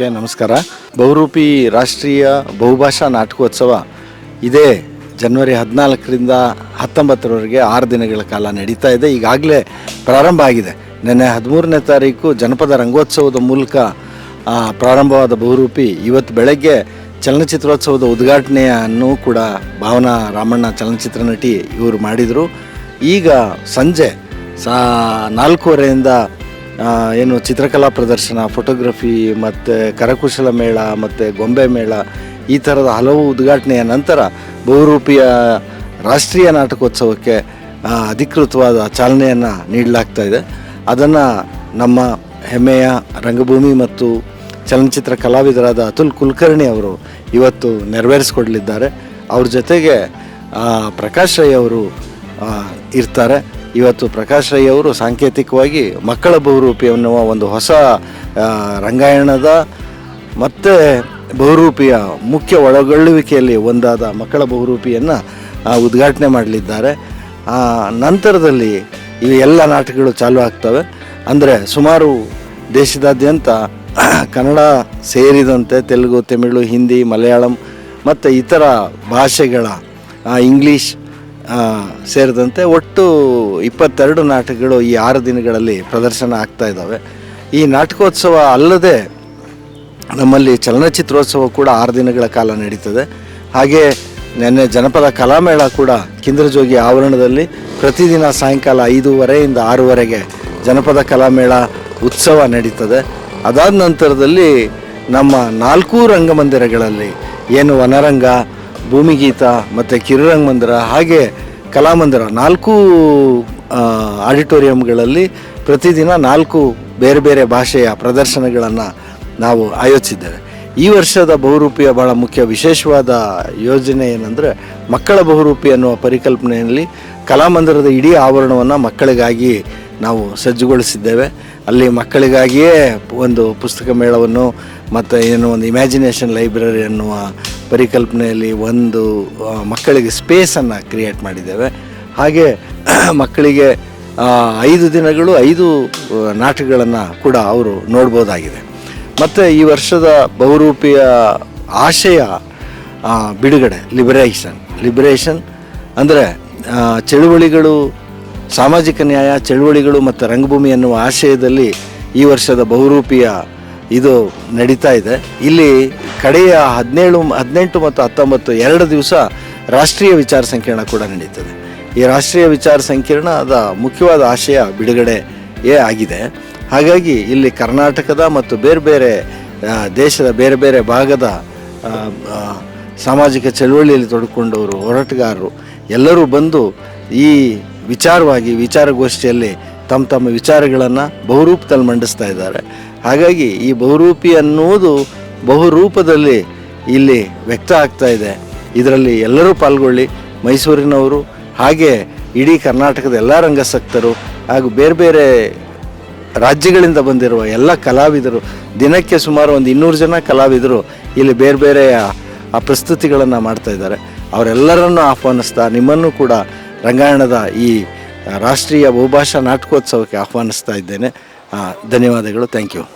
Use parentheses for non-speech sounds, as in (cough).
K ನಮಸ್ಕಾರ. ಬಹುರೂಪಿ ರಾಷ್ಟ್ರೀಯ ಬಹುಭಾಷಾ ನಾಟಕೋತ್ಸವ ಇದೇ ಜನವರಿ ಹದಿನಾಲ್ಕರಿಂದ ಹತ್ತೊಂಬತ್ತರವರೆಗೆ ಆರು ದಿನಗಳ ಕಾಲ ನಡೀತಾ ಇದೆ. ಈಗಾಗಲೇ ಪ್ರಾರಂಭ ಆಗಿದೆ. ನಿನ್ನೆ ಹದಿಮೂರನೇ ತಾರೀಕು ಜನಪದ ರಂಗೋತ್ಸವದ ಮೂಲಕ ಪ್ರಾರಂಭವಾದ ಬಹುರೂಪಿ ಇವತ್ತು ಬೆಳಗ್ಗೆ ಚಲನಚಿತ್ರೋತ್ಸವದ ಉದ್ಘಾಟನೆಯನ್ನು ಕೂಡ ಭಾವನಾ ರಾಮಣ್ಣ ಚಲನಚಿತ್ರ ನಟಿ ಇವರು ಮಾಡಿದರು. ಈಗ ಸಂಜೆ ಸಾ ನಾಲ್ಕೂವರೆಯಿಂದ ಏನು ಚಿತ್ರಕಲಾ ಪ್ರದರ್ಶನ ಫೋಟೋಗ್ರಫಿ ಮತ್ತು ಕರಕುಶಲ ಮೇಳ ಮತ್ತು ಗೊಂಬೆ ಮೇಳ ಈ ಥರದ ಹಲವು ಉದ್ಘಾಟನೆಯ ನಂತರ ಬಹುರೂಪಿಯ ರಾಷ್ಟ್ರೀಯ ನಾಟಕೋತ್ಸವಕ್ಕೆ ಅಧಿಕೃತವಾದ ಚಾಲನೆಯನ್ನು ನೀಡಲಾಗ್ತಾ ಇದೆ. ಅದನ್ನು ನಮ್ಮ ಹೆಮ್ಮೆಯ ರಂಗಭೂಮಿ ಮತ್ತು ಚಲನಚಿತ್ರ ಕಲಾವಿದರಾದ ಅತುಲ್ ಕುಲಕರ್ಣಿ ಅವರು ಇವತ್ತು ನೆರವೇರಿಸ್ಕೊಡ್ಲಿದ್ದಾರೆ. ಅವ್ರ ಜೊತೆಗೆ ಪ್ರಕಾಶ್ ರೈ ಅವರು ಇರ್ತಾರೆ. ಇವತ್ತು ಪ್ರಕಾಶ್ ರೈ ಅವರು ಸಾಂಕೇತಿಕವಾಗಿ ಮಕ್ಕಳ ಬಹುರೂಪಿ ಅನ್ನುವ ಒಂದು ಹೊಸ ರಂಗಾಯಣದ ಮತ್ತು ಬಹುರೂಪಿಯ ಮುಖ್ಯ ಒಳಗೊಳ್ಳುವಿಕೆಯಲ್ಲಿ ಒಂದಾದ ಮಕ್ಕಳ ಬಹುರೂಪಿಯನ್ನು ಉದ್ಘಾಟನೆ ಮಾಡಲಿದ್ದಾರೆ. ಆ, ನಂತರದಲ್ಲಿ ಈ ಎಲ್ಲ ನಾಟಕಗಳು ಚಾಲೂ ಆಗ್ತವೆ. ಅಂದರೆ ಸುಮಾರು ದೇಶದಾದ್ಯಂತ (clears throat) ಕನ್ನಡ ಸೇರಿದಂತೆ ತೆಲುಗು ತಮಿಳು ಹಿಂದಿ ಮಲಯಾಳಂ ಮತ್ತು ಇತರ ಭಾಷೆಗಳ ಇಂಗ್ಲೀಷ್ ಸೇರಿದಂತೆ ಒಟ್ಟು ಇಪ್ಪತ್ತೆರಡು ನಾಟಕಗಳು ಈ ಆರು ದಿನಗಳಲ್ಲಿ ಪ್ರದರ್ಶನ ಆಗ್ತಾ ಇದ್ದಾವೆ. ಈ ನಾಟಕೋತ್ಸವ ಅಲ್ಲದೆ ನಮ್ಮಲ್ಲಿ ಚಲನಚಿತ್ರೋತ್ಸವ ಕೂಡ ಆರು ದಿನಗಳ ಕಾಲ ನಡೀತದೆ. ಹಾಗೆ ನಿನ್ನೆ ಜನಪದ ಕಲಾಮೇಳ ಕೂಡ ಕಿಂದ್ರಜೋಗಿ ಆವರಣದಲ್ಲಿ ಪ್ರತಿದಿನ ಸಾಯಂಕಾಲ ಐದೂವರೆಯಿಂದ ಆರೂವರೆಗೆ ಜನಪದ ಕಲಾಮೇಳ ಉತ್ಸವ ನಡೀತದೆ. ಅದಾದ ನಂತರದಲ್ಲಿ ನಮ್ಮ ನಾಲ್ಕೂ ರಂಗಮಂದಿರಗಳಲ್ಲಿ ಏನು ವನರಂಗ ಭೂಮಿಗೀತ ಮತ್ತು ಕಿರುರಂಗಮಂದಿರ ಹಾಗೆ ಕಲಾಮಂದಿರ ನಾಲ್ಕು ಆಡಿಟೋರಿಯಂಗಳಲ್ಲಿ ಪ್ರತಿದಿನ ನಾಲ್ಕು ಬೇರೆ ಬೇರೆ ಭಾಷೆಯ ಪ್ರದರ್ಶನಗಳನ್ನು ನಾವು ಆಯೋಜಿಸಿದ್ದೇವೆ. ಈ ವರ್ಷದ ಬಹುರೂಪಿಯ ಬಹಳ ಮುಖ್ಯ ವಿಶೇಷವಾದ ಯೋಜನೆ ಏನಂದರೆ ಮಕ್ಕಳ ಬಹುರೂಪಿ ಅನ್ನುವ ಪರಿಕಲ್ಪನೆಯಲ್ಲಿ ಕಲಾಮಂದಿರದ ಇಡೀ ಆವರಣವನ್ನು ಮಕ್ಕಳಿಗಾಗಿ ನಾವು ಸಜ್ಜುಗೊಳಿಸಿದ್ದೇವೆ. ಅಲ್ಲಿ ಮಕ್ಕಳಿಗಾಗಿಯೇ ಒಂದು ಪುಸ್ತಕ ಮೇಳವನ್ನು ಮತ್ತು ಏನು ಒಂದು ಇಮ್ಯಾಜಿನೇಷನ್ ಲೈಬ್ರರಿ ಅನ್ನುವ ಪರಿಕಲ್ಪನೆಯಲ್ಲಿ ಒಂದು ಮಕ್ಕಳಿಗೆ ಸ್ಪೇಸನ್ನು ಕ್ರಿಯೇಟ್ ಮಾಡಿದ್ದೇವೆ. ಹಾಗೆ (clears throat) ಮಕ್ಕಳಿಗೆ ಐದು ದಿನಗಳು ಐದು ನಾಟಕಗಳನ್ನು ಕೂಡ ಅವರು ನೋಡ್ಬೋದಾಗಿದೆ. ಮತ್ತು ಈ ವರ್ಷದ ಬಹುರೂಪಿಯ ಆಶಯ ಬಿಡುಗಡೆ ಲಿಬರೇಷನ್ ಲಿಬರೇಷನ್ ಅಂದರೆ ಚಳುವಳಿಗಳು, ಸಾಮಾಜಿಕ ನ್ಯಾಯ, ಚಳುವಳಿಗಳು ಮತ್ತು ರಂಗಭೂಮಿ ಎನ್ನುವ ಆಶಯದಲ್ಲಿ ಈ ವರ್ಷದ ಬಹುರೂಪಿಯ ಇದು ನಡೀತಾ ಇದೆ. ಇಲ್ಲಿ ಕಡೆಯ ಹದಿನೇಳು, ಹದಿನೆಂಟು ಮತ್ತು ಹತ್ತೊಂಬತ್ತು ಎರಡು ದಿವಸ ರಾಷ್ಟ್ರೀಯ ವಿಚಾರ ಸಂಕಿರಣ ಕೂಡ ನಡೀತದೆ. ಈ ರಾಷ್ಟ್ರೀಯ ವಿಚಾರ ಸಂಕಿರಣದ ಮುಖ್ಯವಾದ ಆಶಯ ಬಿಡುಗಡೆಯೇ ಆಗಿದೆ. ಹಾಗಾಗಿ ಇಲ್ಲಿ ಕರ್ನಾಟಕದ ಮತ್ತು ಬೇರೆ ಬೇರೆ ದೇಶದ ಬೇರೆ ಬೇರೆ ಭಾಗದ ಸಾಮಾಜಿಕ ಚಳುವಳಿಯಲ್ಲಿ ತೊಡಕೊಂಡವರು, ಹೋರಾಟಗಾರರು ಎಲ್ಲರೂ ಬಂದು ಈ ವಿಚಾರವಾಗಿ ವಿಚಾರಗೋಷ್ಠಿಯಲ್ಲಿ ತಮ್ಮ ತಮ್ಮ ವಿಚಾರಗಳನ್ನು ಬಹುರೂಪದಲ್ಲಿ ಮಂಡಿಸ್ತಾ ಇದ್ದಾರೆ. ಹಾಗಾಗಿ ಈ ಬಹುರೂಪಿ ಅನ್ನುವುದು ಬಹುರೂಪದಲ್ಲಿ ಇಲ್ಲಿ ವ್ಯಕ್ತ ಆಗ್ತಾ ಇದೆ. ಇದರಲ್ಲಿ ಎಲ್ಲರೂ ಪಾಲ್ಗೊಳ್ಳಿ. ಮೈಸೂರಿನವರು ಹಾಗೆ ಇಡೀ ಕರ್ನಾಟಕದ ಎಲ್ಲ ರಂಗಸಕ್ತರು ಹಾಗೂ ಬೇರೆ ಬೇರೆ ರಾಜ್ಯಗಳಿಂದ ಬಂದಿರುವ ಎಲ್ಲ ಕಲಾವಿದರು, ದಿನಕ್ಕೆ ಸುಮಾರು ಒಂದು ಇನ್ನೂರು ಜನ ಕಲಾವಿದರು ಇಲ್ಲಿ ಬೇರೆ ಬೇರೆ ಆ ಪ್ರಸ್ತುತಿಗಳನ್ನು ಮಾಡ್ತಾ ಇದ್ದಾರೆ. ಅವರೆಲ್ಲರನ್ನು ಆಹ್ವಾನಿಸ್ತಾ ನಿಮ್ಮನ್ನು ಕೂಡ ರಂಗಾಯಣದ ಈ ರಾಷ್ಟ್ರೀಯ ಬಹುಭಾಷಾ ನಾಟಕೋತ್ಸವಕ್ಕೆ ಆಹ್ವಾನಿಸ್ತಾ ಇದ್ದೇನೆ. ಧನ್ಯವಾದಗಳು. Thank you.